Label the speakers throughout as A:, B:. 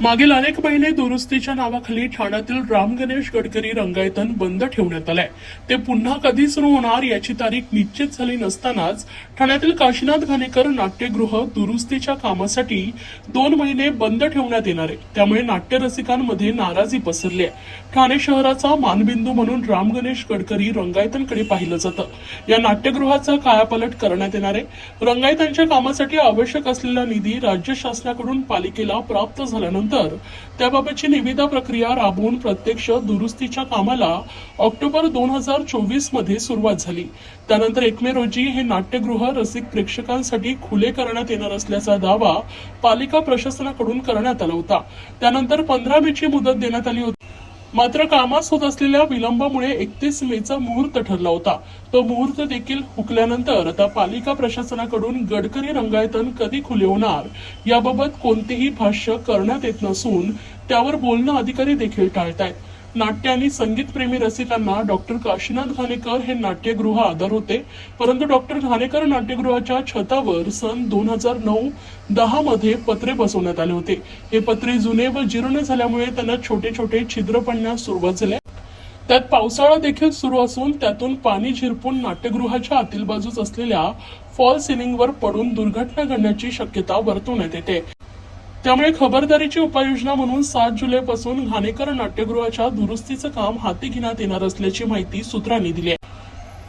A: मागील अनेक महिने दुरुस्तीच्या नावाखाली ठाण्यातील राम गणेश गडकरी रंगायतन बंद ठेवण्यात आलंय. ते पुन्हा कधी सुरू होणार याची तारीख निश्चित झाली नसतानाच ठाण्यातील काशीनाथ घाणेकर नाट्यगृह दुरुस्तीच्या कामासाठी दोन महिने बंद ठेवण्यात येणार आहे. त्यामुळे नाट्यरसिकांमध्ये नाराजी पसरली आहे. ठाणे शहराचा मानबिंदू म्हणून राम गणेश गडकरी रंगायतनकडे पाहिलं जातं. या नाट्यगृहाचा कायापालट करण्यात येणार आहे. रंगायतांच्या कामासाठी आवश्यक असलेला निधी राज्य शासनाकडून पालिकेला प्राप्त झाल्यानंतर त्याबाबतची निविदा प्रक्रिया राबवून प्रत्यक्ष दुरुस्तीच्या कामाला ऑक्टोबर दोन हजार चोवीसमध्ये सुरुवात झाली. त्यानंतर एक मे रोजी हे नाट्यगृह रसिक प्रेक्षकांसाठी खुले करण्यात येणार असल्याचा दावा पालिका प्रशासनाकडून करण्यात आला होता. त्यानंतर पंधरा मेची मुदत देण्यात आली होती. मात्र कामास होत असलेल्या विलंबामुळे एकतीस मेचा मुहूर्त ठरला होता. तो मुहूर्त देखील हुकल्यानंतर आता पालिका प्रशासनाकडून गडकरी रंगायतन कधी खुले होणार? याबाबत कोणतेही भाष्य करण्यात येत नसून त्यावर बोलणं अधिकारी देखील टाळतायत. नाट्य आणि संगीतप्रेमी रसिकांना डॉक्टर काशीनाथ घाणेकर हे नाट्यगृह आधार होते. परंतु डॉक्टर घाणेकर नाट्यगृहाच्या छतावर सन दोन हजार नऊ दहा मध्ये पत्रे बसवण्यात आले होते. हे पत्रे जुने व जीर्ण झाल्यामुळे त्यांना छोटे छोटे छिद्र पडण्यास सुरुवात झाली. त्यात पावसाळा देखील सुरू असून त्यातून पाणी झिरपून नाट्यगृहाच्या आतील बाजूस असलेल्या फॉल सिलिंगवर पडून दुर्घटना घडण्याची शक्यता वर्तवण्यात येते. त्यामुळे खबरदारीची उपाययोजना म्हणून सात जुलैपासून घाणेकर नाट्यगृहाच्या दुरुस्तीचं काम हाती घेण्यात येणार असल्याची माहिती सूत्रांनी दिली आहे.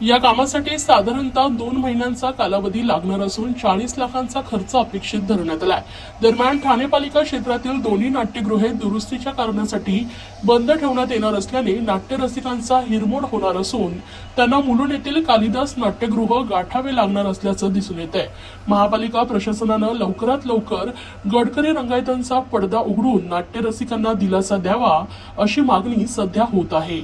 A: या कामासाठी साधारणतः दोन महिन्यांचा कालावधी लागणार असून चाळीस लाखांचा खर्च अपेक्षित धरण्यात आलाय. दरम्यान ठाणे पालिका क्षेत्रातील दोन्ही नाट्यगृहे दुरुस्तीच्या कारणासाठी बंद ठेवण्यात येणार असल्याने नाट्य रसिकांचा हिरमोड होणार असून त्यांना मुलुंड येथील कालिदास नाट्यगृह गाठावे लागणार असल्याचं दिसून येत आहे महापालिका प्रशासनानं लवकरात लवकर गडकरी रंगायतांचा पडदा उघडून नाट्य रसिकांना दिलासा द्यावा अशी मागणी सध्या होत आहे.